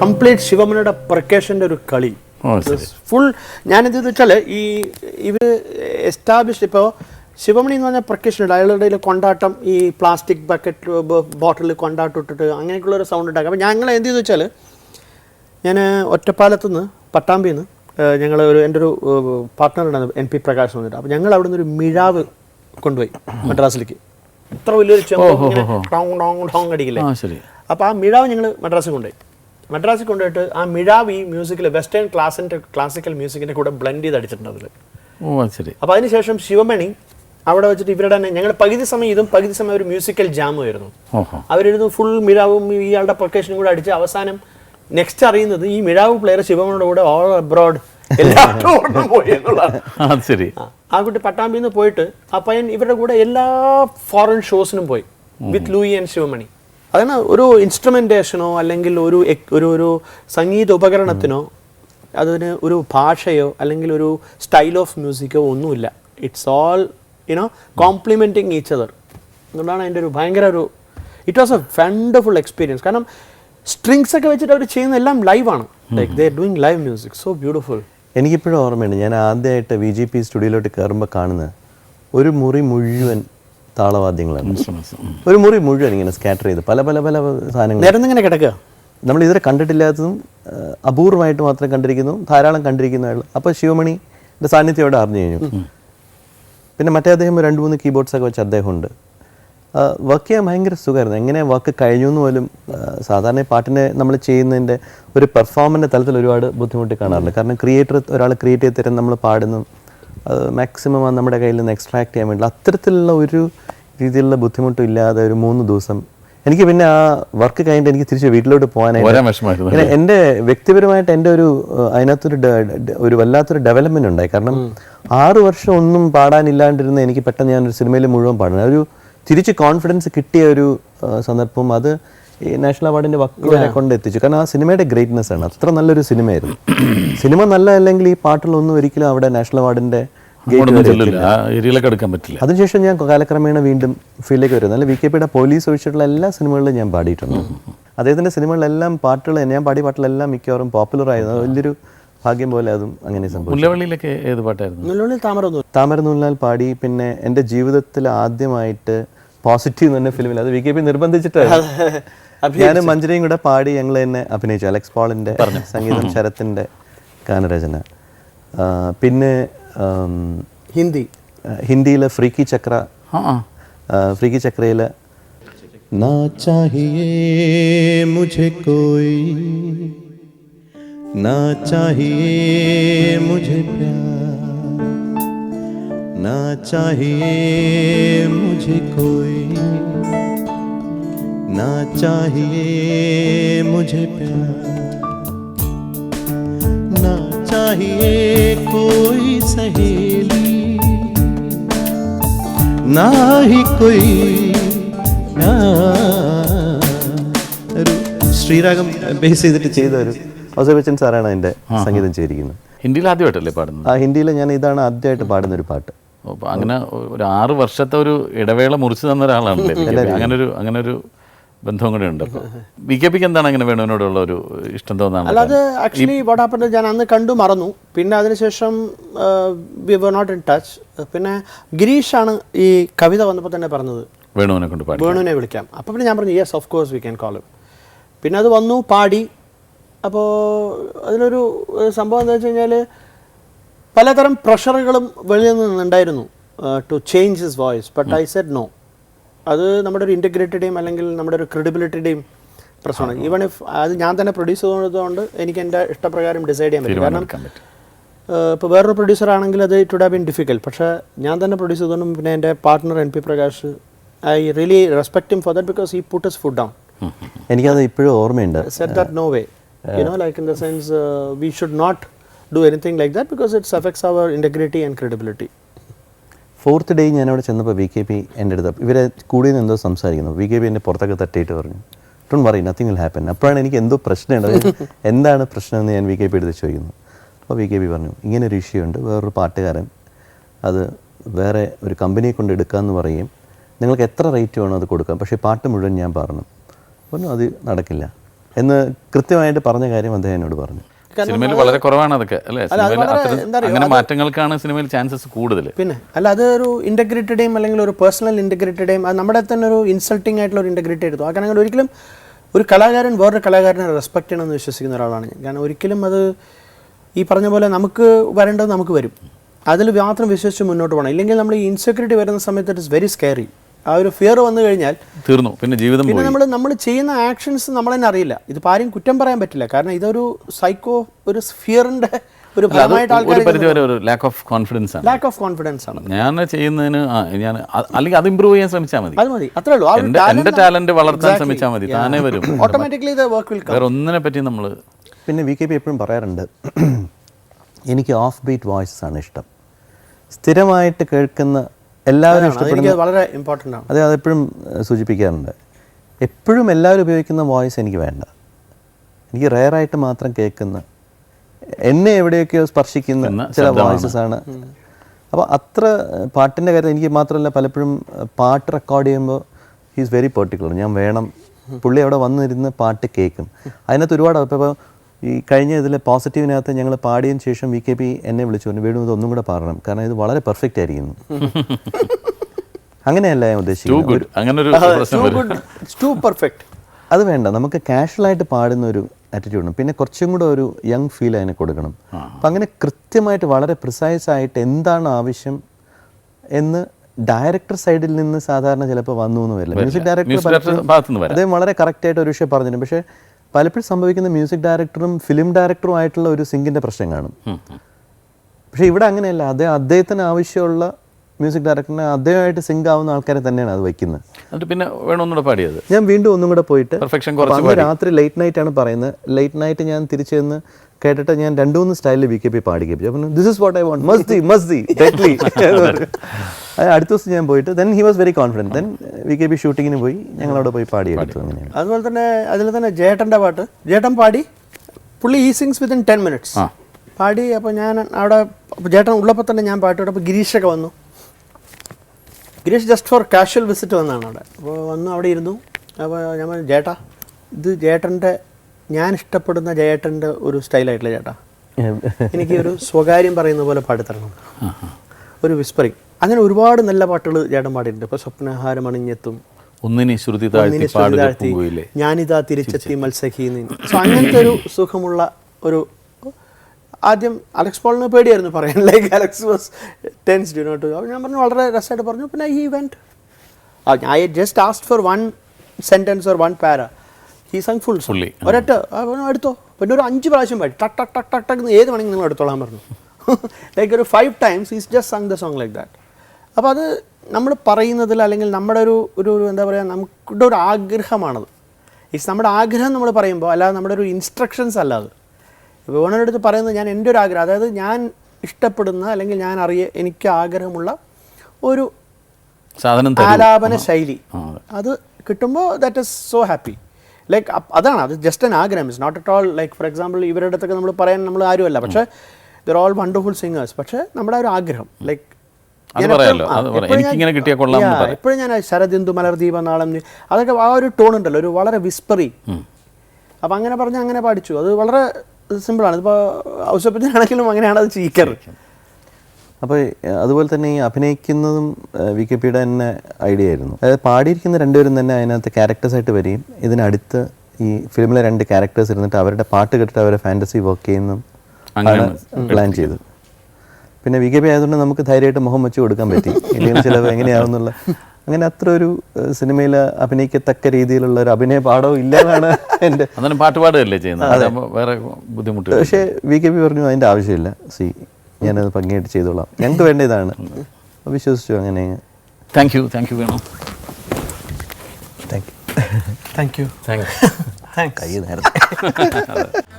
Complete ശിവമനയുടെ പ്രക്കേഷന്റെ ഒരു കളി. Full ഞാൻ ഞാനെന്ത് വെച്ചാൽ ഈ ഇവർ എസ്റ്റാബ്ലിഷ്ഡ് ഇപ്പോൾ ശിവമണി എന്ന് പറഞ്ഞാൽ പ്രക്കേഷൻ ഉണ്ട് അയാളുടെ കൊണ്ടാട്ടം ഈ പ്ലാസ്റ്റിക് ബക്കറ്റ് ബോട്ടിൽ കൊണ്ടാട്ടം ഇട്ടിട്ട് അങ്ങനെയൊക്കെയുള്ള ഒരു സൗണ്ട് ഉണ്ടാക്കുക അപ്പോൾ ഞങ്ങൾ എന്ത് ചെയ്തു വെച്ചാൽ ഞാൻ ഒറ്റപ്പാലത്ത് നിന്ന് പട്ടാമ്പിയിൽ നിന്ന് ഞങ്ങൾ ഒരു എന്റെ ഒരു പാർട്ട്ണർ ഉണ്ടായിരുന്നു എൻ പി പ്രകാശ് വന്നിട്ട് അപ്പോൾ ഞങ്ങൾ അവിടെ നിന്നൊരു മിഴാവ് കൊണ്ടുപോയി മദ്രാസിലേക്ക്. ഇത്ര വലിയൊരു ചെമ്പ് ടോങ് ടോങ് ടോങ് അടിക്കില്ലേ? അപ്പോൾ ആ മിഴാവ് ഞങ്ങൾ മദ്രാസിൽ കൊണ്ടുപോയി. മദ്രാസിൽ കൊണ്ടുപോയിട്ട് ആ മിഴാവ് ഈ മ്യൂസിക്കിൽ വെസ്റ്റേൺ ക്ലാസിന്റെ ക്ലാസിക്കൽ മ്യൂസിക്കിന്റെ കൂടെ ബ്ലെൻഡ് ചെയ്ത് അടിച്ചിട്ടുണ്ട് അതിൽ ഓ ശരി. അപ്പോൾ അതിനുശേഷം ശിവമണി അവിടെ വെച്ചിട്ട് ഇവരുടെ തന്നെ ഞങ്ങൾ പകുതി സമയം ഇതും പകുതി സമയം ഒരു മ്യൂസിക്കൽ ജാമുമായിരുന്നു അവരിരുന്ന് ഫുൾ മിഴാവും ഇയാളുടെ പ്രൊക്കേഷനും കൂടെ അടിച്ച് അവസാനം നെക്സ്റ്റ് അറിയുന്നത് ഈ മിഴാവ് പ്ലെയർ ശിവമണിയുടെ കൂടെ ഓൾ അബ്രോഡ് എല്ലാവരും പോയി എന്നുള്ളതാണ്. ആ, അത് ശരി. ആ, ആ കുട്ടി പട്ടാമ്പിയിൽ നിന്ന് പോയിട്ട് ആ പയ്യൻ ഇവരുടെ കൂടെ എല്ലാ ഫോറിൻ ഷോസിനും പോയി വിത്ത് ലൂയി ആൻഡ് ശിവമണി. അതിന് ഒരു ഇൻസ്ട്രുമെന്റേഷനോ അല്ലെങ്കിൽ ഒരു ഒരു ഒരു സംഗീത ഉപകരണത്തിനോ അതിന് ഒരു ഭാഷയോ അല്ലെങ്കിൽ ഒരു സ്റ്റൈൽ ഓഫ് മ്യൂസിക്കോ ഒന്നുമില്ല. It's all you know complimenting each other എന്നുള്ളതാണ് അതിന്റെ ഒരു ഭയങ്കര ഒരു it was a wonderful experience കാരണം സ്ട്രിങ്സ് ഒക്കെ വെച്ചിട്ട് അവർ ചെയ്യുന്ന എല്ലാം ലൈവാണ് like they doing live music so beautiful എനിക്കിപ്പോഴും ഓർമ്മയുണ്ട്. ഞാൻ ആദ്യമായിട്ട് വി ജി പി സ്റ്റുഡിയോയിലോട്ട് കയറുമ്പോൾ കാണുന്നത് ഒരു മുറി മുഴുവൻ താളവാദ്യങ്ങളാണ്. ഒരു മുറി മുഴുവൻ ഇങ്ങനെ സ്കാറ്റർ ചെയ്ത് പല പല പല സാധനങ്ങൾ നിരന്നിങ്ങനെ കിടക്കുക? നമ്മൾ ഇതുവരെ കണ്ടിട്ടില്ലാത്തതും അപൂർവമായിട്ട് മാത്രം കണ്ടിരിക്കുന്നു ധാരാളം കണ്ടിരിക്കുന്നതാണ് അപ്പോൾ ശിവമണി സാന്നിധ്യം അവിടെ അറിഞ്ഞു കഴിഞ്ഞു. പിന്നെ മറ്റേ അദ്ദേഹം രണ്ട് മൂന്ന് കീബോർഡ്സ് ഒക്കെ വെച്ച് അദ്ദേഹമുണ്ട്. വർക്ക് ചെയ്യാൻ ഭയങ്കര സുഖമായിരുന്നു. എങ്ങനെ വർക്ക് കഴിഞ്ഞു എന്ന് പോലും സാധാരണ പാട്ടിനെ നമ്മൾ ചെയ്യുന്നതിന്റെ ഒരു പെർഫോമന്റെ തലത്തിൽ ഒരുപാട് ബുദ്ധിമുട്ട് കാണാറുണ്ട്. കാരണം ക്രിയേറ്റർ ഒരാൾ ക്രിയേറ്റ് ചെയ്ത് തരാൻ നമ്മൾ പാടുന്നു മാക്സിമം നമ്മുടെ കയ്യിൽ നിന്ന് എക്സ്ട്രാക്ട് ചെയ്യാൻ വേണ്ടി അത്തരത്തിലുള്ള ഒരു രീതിയിലുള്ള ബുദ്ധിമുട്ടും ഇല്ലാതെ ഒരു മൂന്ന് ദിവസം. എനിക്ക് പിന്നെ ആ വർക്ക് കഴിഞ്ഞിട്ട് എനിക്ക് തിരിച്ച് വീട്ടിലോട്ട് പോകാനായിട്ട് എന്റെ വ്യക്തിപരമായിട്ട് എന്റെ ഒരു അതിനകത്തൊരു ഒരു വല്ലാത്തൊരു ഡെവലപ്മെന്റ് ഉണ്ടായി. കാരണം ആറു വർഷം ഒന്നും പാടാനില്ലാണ്ടിരുന്ന എനിക്ക് പെട്ടെന്ന് ഞാൻ ഒരു സിനിമയിൽ മുഴുവൻ പാടുന്നത്. ഒരു തിരിച്ച് കോൺഫിഡൻസ് കിട്ടിയ ഒരു സന്ദർഭം. അത് ഈ നാഷണൽ അവാർഡിന്റെ വക്കുകളെ കൊണ്ട് എത്തിച്ചു. കാരണം ആ സിനിമയുടെ ഗ്രേറ്റ്നെസ് ആണ്. അത്ര നല്ലൊരു സിനിമയായിരുന്നു. സിനിമ നല്ല അല്ലെങ്കിൽ ഈ പാട്ടുകളൊന്നും ഒരിക്കലും അവിടെ നാഷണൽ അവാർഡിന്റെ അതിനുശേഷം ഞാൻ കാലക്രമേണ വീണ്ടും ഫീൽഡിലേക്ക് വരുന്നത് അല്ല വി കെ പിയുടെ പോലീസ് ഒഴിച്ചിട്ടുള്ള എല്ലാ സിനിമകളിലും ഞാൻ പാടിയിട്ടുണ്ട്. അദ്ദേഹത്തിന്റെ സിനിമകളിലെല്ലാം പാട്ടുകൾ ഞാൻ പാടിയ പാട്ടിലെല്ലാം മിക്കവാറും പോപ്പുലർ ആയിരുന്നു. വലിയൊരു ഭാഗ്യം പോലെ അതും അങ്ങനെ സംഭവിച്ചു. മുല്ലവള്ളിയിലൊക്കെ ഏത് പാട്ടായിരുന്നു? നുള്ളുള്ളിൽ താമര ഒന്നും താമര നൂലിനാൽ പാടി. പിന്നെ എന്റെ ജീവിതത്തിൽ ആദ്യമായിട്ട് പോസിറ്റീവ് എന്ന് പറഞ്ഞ ഫിലിമിൽ അത് വി കെ പി നിർബന്ധിച്ചിട്ടായിരുന്നു ഞാനും മഞ്ജരിയും കൂടെ പാടി ഞങ്ങൾ തന്നെ അഭിനയിച്ചു അലക്സ് പോളിന്റെ സംഗീതം ശരത്തിന്റെ ഗാനരചന ആ, പിന്നെ ആം, ഹിന്ദി ആ, ഹിന്ദിയിലെ ഫ്രീക്കി ചക്ര ആ ആ ആ, ഫ്രീക്കി ചക്രയില് ना चाहिए मुझे कोई ना चाहिए मुझे प्यार ना चाहिए मुझे कोई ना चाहिए मुझे प्यार ना चाहिए कोई सहेली ना ही कोई ആ, ഒരു ശ്രീരാഗം ബേസ് ചെയ്തിട്ട് ചെയ്ത ഒരു ഔസഫ് ബച്ചൻ സാറാണ് അതിന്റെ സംഗീതം ചെയ്തിരിക്കുന്നത് ഹിന്ദിയിൽ ആദ്യമായിട്ടല്ലേ പാടുന്നത് ആ ഹിന്ദിയിൽ ഞാൻ ഇതാണ് ആദ്യമായിട്ട് പാടുന്ന ഒരു പാട്ട് അപ്പൊ അങ്ങനെ ഒരു ആറ് വർഷത്തെ ഒരു ഇടവേള മുറിച്ച് തന്ന ഒരാളാണല്ലേ അങ്ങനെ ഒരു അങ്ങനെ ഒരു ബന്ധവും കൂടെ ഉണ്ട് ബി കെ പിക്ക് എന്താണ് അങ്ങനെ വേണുവിനോടുള്ള ഒരു ഇഷ്ടം തോന്നാണ് അല്ലാതെ ആക്ച്വലി വാട്ട് ഹാപ്പൻ ഞാൻ അന്ന് കണ്ടു മറന്നു. പിന്നെ അതിനുശേഷം we were not in touch പിന്നെ ഗിരീഷ് ആണ് ഈ കവിത വന്നപ്പോൾ തന്നെ പറഞ്ഞത്. വേണുവിനെ കൊണ്ട് വേണുവിനെ വിളിക്കാം. അപ്പോൾ പിന്നെ ഞാൻ പറഞ്ഞു yes of course we can call പിന്നെ അത് വന്നു പാടി. അപ്പോൾ അതിനൊരു സംഭവം എന്താ വെച്ച് കഴിഞ്ഞാൽ പലതരം പ്രഷറുകളും വെളിയിൽ നിന്നുണ്ടായിരുന്നു to change his voice but I said no അത് നമ്മുടെ ഒരു ഇന്റഗ്രിറ്റിയുടെയും അല്ലെങ്കിൽ നമ്മുടെ ഒരു ക്രെഡിബിലിറ്റിയുടെയും പ്രശ്നമാണ്. ഈവൺ ഇഫ് അത് ഞാൻ തന്നെ പ്രൊഡ്യൂസ് ചെയ്തതുകൊണ്ട് എനിക്ക് എന്റെ ഇഷ്ടപ്രകാരം ഡിസൈഡ് ചെയ്യാൻ പറ്റും. കാരണം ഇപ്പോൾ വേറൊരു പ്രൊഡ്യൂസർ ആണെങ്കിൽ അത് it would have been difficult പക്ഷേ ഞാൻ തന്നെ പ്രൊഡ്യൂസ് ചെയ്തുകൊണ്ടും പിന്നെ എന്റെ partner N P Prakash I really respect for that because he put his foot down എനിക്കത് ഇപ്പോഴും ഓർമ്മയുണ്ട്. Said that no way you know like in the sense we should not do anything like that because it's affects our integrity and credibility fourth day ഞാൻ അവിടെ ചെന്നപ്പോൾ V K P എന്റെ അടുത്ത് ഇവരെ കൂടി നിന്ന് എന്തോ സംസാരിക്കുന്നു. വി കെ പി എന്റെ പുറത്തൊക്കെ തട്ടിയിട്ട് പറഞ്ഞു. Don't worry nothing will happen അപ്പോഴാണ് എനിക്ക് എന്തോ പ്രശ്നമുണ്ട് എന്താണ് പ്രശ്നം എന്ന് ഞാൻ വി കെ പി എടുത്ത് ചോദിക്കുന്നു. അപ്പോൾ വി കെ പി പറഞ്ഞു ഇങ്ങനെ ഒരു ഇഷ്യൂ ഉണ്ട്. വേറൊരു പാട്ടുകാരൻ അത് വേറെ ഒരു കമ്പനിയെ കൊണ്ട് എടുക്കാമെന്ന് പറയും. നിങ്ങൾക്ക് എത്ര റേറ്റ് വേണോ അത് കൊടുക്കാം. പക്ഷേ പാട്ട് മുഴുവൻ ഞാൻ പറഞ്ഞു. പറഞ്ഞു അത് നടക്കില്ല. എന്ന് കൃത്യമായിട്ട് പറഞ്ഞ കാര്യം അദ്ദേഹം എന്നോട് പറഞ്ഞു. സിനിമയിൽ വളരെ കുറവാണ് അതൊക്കെ അല്ലേ? അങ്ങനെ മാറ്റങ്ങൾക്കാണ് സിനിമയിൽ ചാൻസസ് കൂടുതൽ പിന്നെ അല്ല അത് ഒരു ഇന്റഗ്രിറ്റിയുടെയും അല്ലെങ്കിൽ ഒരു പേഴ്സണൽ ഇന്റഗ്രിറ്റിയുടെയും അത് നമ്മുടെ തന്നെ ഒരു ഇൻസൾട്ടിംഗ് ആയിട്ടുള്ള ഒരു ഇന്റഗ്രിറ്റി എടുത്തു ആ കാരണം ഒരിക്കലും ഒരു കലാകാരൻ വേറൊരു കലാകാരനെ റെസ്പെക്ട് ചെയ്യണമെന്ന് വിശ്വസിക്കുന്ന ഒരാളാണ് ഞാൻ. കാരണം ഒരിക്കലും അത് ഈ പറഞ്ഞ പോലെ നമുക്ക് വരേണ്ടത് നമുക്ക് വരും. അതിൽ മാത്രം വിശ്വസിച്ച് മുന്നോട്ട് പോകണം. ഇല്ലെങ്കിൽ നമ്മൾ ഈ ഇൻസെക്യൂരിറ്റി വരുന്ന സമയത്ത് ഇറ്റ് ഇസ് വെരി സ്കെയറി ആ ഒരു ഫിയർ വന്നു കഴിഞ്ഞാൽ തീർന്നു. പിന്നെ ജീവിതം പിന്നെ നമ്മൾ നമ്മൾ ചെയ്യുന്ന ആക്ഷൻസ് നമ്മൾ തന്നെ അറിയില്ല. ഇതിപ്പോൾ ആരും കുറ്റം പറയാൻ പറ്റില്ല. കാരണം ഇതൊരു സൈക്കോ ഒരു ഫിയറിന്റെ ഒരു ലാക്ക് ഓഫ് കോൺഫിഡൻസ് ആണ്. ലാക്ക് ഓഫ് കോൺഫിഡൻസ് ആണ്. ഞാൻ ചെയ്യുന്നതിന് ഞാൻ അല്ലെങ്കിൽ അത് ഇമ്പ്രൂവ് ചെയ്യാൻ ശ്രമിച്ചാൽ മതി. അത് മതി. അത്രേ ഉള്ളൂ. നമ്മ- ടാലന്റ് വളർത്താൻ. ശ്രമിച്ചാൽ മതി. താനേ വരും. ഓട്ടോമാറ്റിക്കലി ഇത് വർക്ക് വിൽ കം വേറെ ഒന്നിനെ പറ്റി നമ്മൾ പിന്നെ വി കെ പി എപ്പോഴും പറയാറുണ്ട്. എനിക്ക് ഓഫ് ബീറ്റ് വോയിസസ് ആണ് ഇഷ്ടം. സ്ഥിരമായിട്ട് കേൾക്കുന്ന എല്ലാവരും ഇഷ്ടപ്പെടുന്ന വളരെ ഇമ്പോർട്ടന്റ് ആണ്. അതെ അതെപ്പോഴും സൂചിപ്പിക്കാറുണ്ട്. എപ്പോഴും എല്ലാവരും ഉപയോഗിക്കുന്ന വോയിസ് എനിക്ക് വേണ്ട. എനിക്ക് റെയറായിട്ട് മാത്രം കേൾക്കുന്ന എന്നെ എവിടെയൊക്കെയോ സ്പർശിക്കുന്ന ചില വോയിസസ് ആണ് അപ്പോൾ അത്ര പാട്ടിന്റെ കാര്യം എനിക്ക് മാത്രമല്ല പലപ്പോഴും പാട്ട് റെക്കോർഡ് ചെയ്യുമ്പോൾ ഹീസ് വെരി പെർട്ടിക്കുലർ ഞാൻ വേണം പുള്ളി അവിടെ വന്നിരുന്ന് പാട്ട് കേൾക്കും. അതിനകത്ത് ഒരുപാട് ഇപ്പോൾ ഈ കഴിഞ്ഞ ഇതിലെ പോസിറ്റീവിനകത്ത് ഞങ്ങൾ പാടിയതിന് ശേഷം വി കെ പി എന്നെ വിളിച്ചു. പറഞ്ഞു വീടും ഇത് ഒന്നും കൂടെ പാടണം. കാരണം ഇത് വളരെ പെർഫെക്റ്റ് ആയിരിക്കുന്നു. അങ്ങനെയല്ല ഞാൻ ടു ഉദ്ദേശിക്കുന്നത്. ഗുഡ് അങ്ങനെ ഒരു പ്രശ്നം ടു ഗുഡ് ടു പെർഫെക്റ്റ് അത് വേണ്ട. നമുക്ക് കാഷ്വലായിട്ട് പാടുന്ന ഒരു ആറ്റിറ്റ്യൂഡും പിന്നെ കുറച്ചും കൂടെ ഒരു യങ് ഫീൽ അതിന് കൊടുക്കണം. അപ്പം അങ്ങനെ കൃത്യമായിട്ട് വളരെ പ്രിസൈസ് ആയിട്ട് എന്താണ് ആവശ്യം എന്ന് ഡയറക്ടർ സൈഡിൽ നിന്ന് സാധാരണ ചിലപ്പോൾ വന്നു എന്ന് വരില്ല. മ്യൂസിക് Music director ഡയറക്ടർ വരാം. അദ്ദേഹം വളരെ കറക്റ്റായിട്ട് ഒരു വിഷയം പറഞ്ഞിട്ടുണ്ട് പക്ഷേ പലപ്പോഴും സംഭവിക്കുന്ന മ്യൂസിക് ഡയറക്ടറും ഫിലിം ഡയറക്ടറും ആയിട്ടുള്ള ഒരു സിങ്കിന്റെ പ്രശ്നം കാണും. പക്ഷേ ഇവിടെ അങ്ങനെയല്ല. അദ്ദേഹം അദ്ദേഹത്തിന് ആവശ്യമുള്ള മ്യൂസിക് ഡയറക്ടറിനെ അദ്ദേഹമായിട്ട് സിങ്ക് ആവുന്ന ആൾക്കാരെ തന്നെയാണ് അത് വയ്ക്കുന്നത്. എന്നിട്ട് പിന്നെ വേണമെന്നൂടെ പാടിയത്. ഞാൻ വീണ്ടും ഒന്നും കൂടെ പോയിട്ട് പെർഫെക്ഷൻ കുറച്ച് രാത്രി ലേറ്റ് നൈറ്റ് ആണ് പറയുന്നത്. ലേറ്റ് നൈറ്റ് ഞാൻ തിരിച്ചു ചെന്ന് കേട്ടിട്ട് ഞാൻ രണ്ടു മൂന്ന് സ്റ്റൈലിൽ വി കെ പി പാടി കേൾപ്പിച്ചു. അപ്പം this is what I want masti മസ്തി അടുത്ത ദിവസം ഞാൻ പോയിട്ട് then he was very confident then we K B ഷൂട്ടിങ്ങിന് പോയി ഞങ്ങളവിടെ പോയി പാടിയെടുത്തു അങ്ങനെയാണ്. അതുപോലെ തന്നെ അതിൽ തന്നെ ജേട്ടന്റെ പാട്ട്. ജേട്ടൻ പാടി പുള്ളി ഈ സിങ്സ് വിത്തിൻ ടെൻ മിനിറ്റ്സ് പാടി അപ്പോൾ ഞാൻ അവിടെ ജേട്ടൻ ഉള്ളപ്പോൾ തന്നെ ഞാൻ പാട്ട് അപ്പോൾ ഗിരീഷൊക്കെ വന്നു. Girish just for casual visit വന്നാണ് അവിടെ. അപ്പോൾ വന്നു അവിടെ ഇരുന്നു. അപ്പോൾ ഞാൻ പറഞ്ഞു ജേട്ടാ ഇത് ജേട്ടന്റെ ഞാൻ ഇഷ്ടപ്പെടുന്ന ജേട്ടന്റെ ഒരു സ്റ്റൈലായിട്ടില്ല ചേട്ടാ എനിക്ക് ഒരു സ്വകാര്യം പറയുന്ന പോലെ പാടിത്തരണം ഒരു വിസ്പറിങ് അങ്ങനെ ഒരുപാട് നല്ല പാട്ടുകൾ ചേട്ടൻ പാടിയിട്ടുണ്ട്. ഇപ്പോൾ സ്വപ്നഹാരം അണിഞ്ഞെത്തും. ഒന്നിനെ ശ്രുതി താഴ്ത്തി ഞാനിതാ തിരിച്ചെത്തി മത്സഹി സോ അങ്ങനത്തെ ഒരു സുഖമുള്ള ഒരു ആദ്യം അലക്സ് പോളിന് പേടിയായിരുന്നു പറയാൻ. Like Alex was tense do not അപ്പോൾ ഞാൻ പറഞ്ഞു വളരെ രസമായിട്ട് പറഞ്ഞു. പിന്നെ ഈ event I just asked for one sentence or one para he sung full fully ഒരൊറ്റ പറഞ്ഞു, എടുത്തോ. പിന്നെ ഒരു അഞ്ച് പ്രാവശ്യം പാടി. ടക്ക് ടക്ക് ടക്ക് ടക്ക് എന്ന് ഏത് വേണമെങ്കിൽ നിങ്ങൾ എടുത്തോളാൻ പറഞ്ഞു. ലൈക്ക് ഒരു five times is just sung the song like that അപ്പോൾ അത് നമ്മൾ പറയുന്നതിൽ അല്ലെങ്കിൽ നമ്മുടെ ഒരു ഒരു ഒരു എന്താ പറയുക നമുക്കുടെ ഒരു ആഗ്രഹമാണത്. ഇറ്റ്സ് നമ്മുടെ ആഗ്രഹം നമ്മൾ പറയുമ്പോൾ അല്ലാതെ നമ്മുടെ ഒരു ഇൻസ്ട്രക്ഷൻസ് അല്ല അത്. ഇപ്പോൾ ഓണറുടെ അടുത്ത് പറയുന്നത് ഞാൻ എന്റെ ഒരു ആഗ്രഹം അതായത് ഞാൻ ഇഷ്ടപ്പെടുന്ന അല്ലെങ്കിൽ ഞാൻ അറിയ എനിക്ക് ആഗ്രഹമുള്ള ഒരു സാധനം. ആലാപന ശൈലി. അത്. കിട്ടുമ്പോൾ that is so happy like അതാണ് അത് ജസ്റ്റ് ആൻ ആഗ്രഹം. Is not at all like for example ഇവരുടെ അടുത്തൊക്കെ നമ്മൾ പറയാൻ നമ്മൾ ആരുമല്ല. പക്ഷേ ദർ ഓൾ വണ്ടർഫുൾ സിംഗേഴ്സ് പക്ഷേ നമ്മുടെ ഒരു ആഗ്രഹം ലൈക്ക് അത് പറയാലോ. എനിക്കിങ്ങനെ കിട്ടിയാൽ കൊള്ളാം എപ്പോഴും ഞാൻ ശരദിന്ദു മലർദീപ നാളം അതൊക്കെ ആ ഒരു ടോൺ ഉണ്ടല്ലോ ഒരു വളരെ വിസ്പറി. അപ്പം അങ്ങനെ പറഞ്ഞ് അങ്ങനെ പാടിച്ചു. അത് വളരെ സിമ്പിളാണ്. ഇപ്പോൾ ഔസപ്പത്തിനാണെങ്കിലും അങ്ങനെയാണ് അത് ചീക്കറ് അപ്പോൾ അതുപോലെ തന്നെ ഈ അഭിനയിക്കുന്നതും വി കെ പിയുടെ തന്നെ ഐഡിയ ആയിരുന്നു. അതായത് പാടിയിരിക്കുന്ന രണ്ടുപേരും തന്നെ അതിനകത്ത് ക്യാരക്ടേഴ്സായിട്ട് വരികയും ഇതിനടുത്ത് ഈ ഫിലിമിലെ രണ്ട് ക്യാരക്ടേഴ്സ് ഇരുന്നിട്ട് അവരുടെ പാട്ട് കേട്ടിട്ട് അവരെ ഫാന്റസി വർക്ക് ചെയ്യുന്നതും ആണ് പ്ലാൻ ചെയ്തത്. പിന്നെ വി കെ പി ആയതുകൊണ്ട് നമുക്ക് ധൈര്യമായിട്ട് മുഖം വെച്ച് കൊടുക്കാൻ പറ്റി. ഇല്ലെങ്കിൽ ചിലവ് എങ്ങനെയാവുന്നുള്ള അങ്ങനെ അത്ര ഒരു സിനിമയിൽ അഭിനയിക്കത്തക്ക രീതിയിലുള്ള ഒരു അഭിനയ പാഠവും ഇല്ലാതാണ് എന്റെ അന്നേരം പാട്ട് പാടുകയല്ലേ ചെയ്യുന്നത്? വേറെ ബുദ്ധിമുട്ട് പക്ഷേ വി കെ പി പറഞ്ഞു അതിന്റെ ആവശ്യമില്ല. സി ഞാനത് ഭംഗിയായിട്ട് ചെയ്തോളാം. ഞങ്ങൾക്ക് വേണ്ട ഇതാണ് വിശ്വസിച്ചു അങ്ങനെ താങ്ക് യു താങ്ക് യു വേണം. Thank you thank you thank കൈ നേരത്തെ.